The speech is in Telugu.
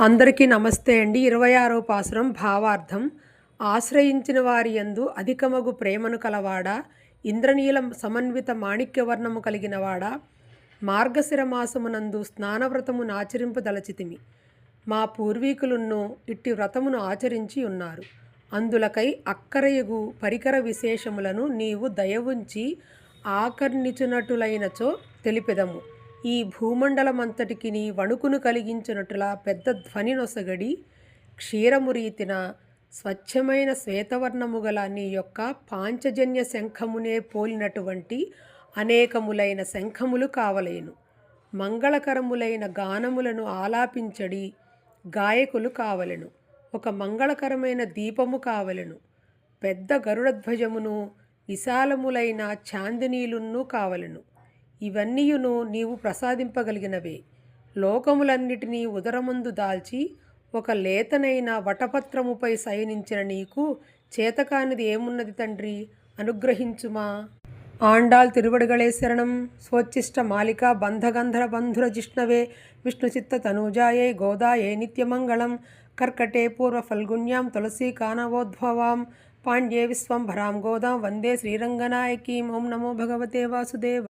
అందరికీ నమస్తే అండి. ఇరవై ఆరో పాసురం భావార్థం. ఆశ్రయించిన వారి యందు అధికమగు ప్రేమను కలవాడా? ఇంద్రనీలం సమన్విత మాణిక్యవర్ణము కలిగినవాడా? మార్గశిర మాసమునందు స్నానవ్రతము నాచరింపదలచితిమి. మా పూర్వీకులున్నో ఇట్టి వ్రతమును ఆచరించి ఉన్నారు. అందులకై అక్కరయగు పరికర విశేషములను నీవు దయవుంచి ఆకర్ణిచునటులైనచో తెలిపెదము. ఈ భూమండలమంతటికి వణుకును కలిగించినట్లా పెద్ద ధ్వని నొసగడి క్షీరమురీతిన స్వచ్ఛమైన శ్వేతవర్ణము గల నీ యొక్క పాంచజన్య శంఖమునే పోలినటువంటి అనేకములైన శంఖములు కావలేను. మంగళకరములైన గానములను ఆలాపించడి గాయకులు కావలెను. ఒక మంగళకరమైన దీపము కావలెను. పెద్ద గరుడధ్వజమును విశాలములైన చాందినీలున్ను కావలెను. ఇవన్నీయును నీవు ప్రసాదింపగలిగినవే. లోకములన్నిటినీ ఉదరమందు దాల్చి ఒక లేతనైన వటపత్రముపై శయనించిన నీకు చేతకానిది ఏమున్నది తండ్రి? అనుగ్రహించుమా. ఆండాల్ తిరువడుగళే శరణం. స్వోచ్చిష్ట మాలిక బంధగంధర బంధుర జిష్ణవే విష్ణుచిత్త తనూజాయే గోదాయే నిత్యమంగళం. కర్కటే పూర్వ ఫల్గుణ్యాం తులసీ కానవోద్భవాం. పాండ్యే విశ్వంభరాం గోదాం వందే శ్రీరంగనాయకీం. ఓం నమో భగవతే వాసుదేవ.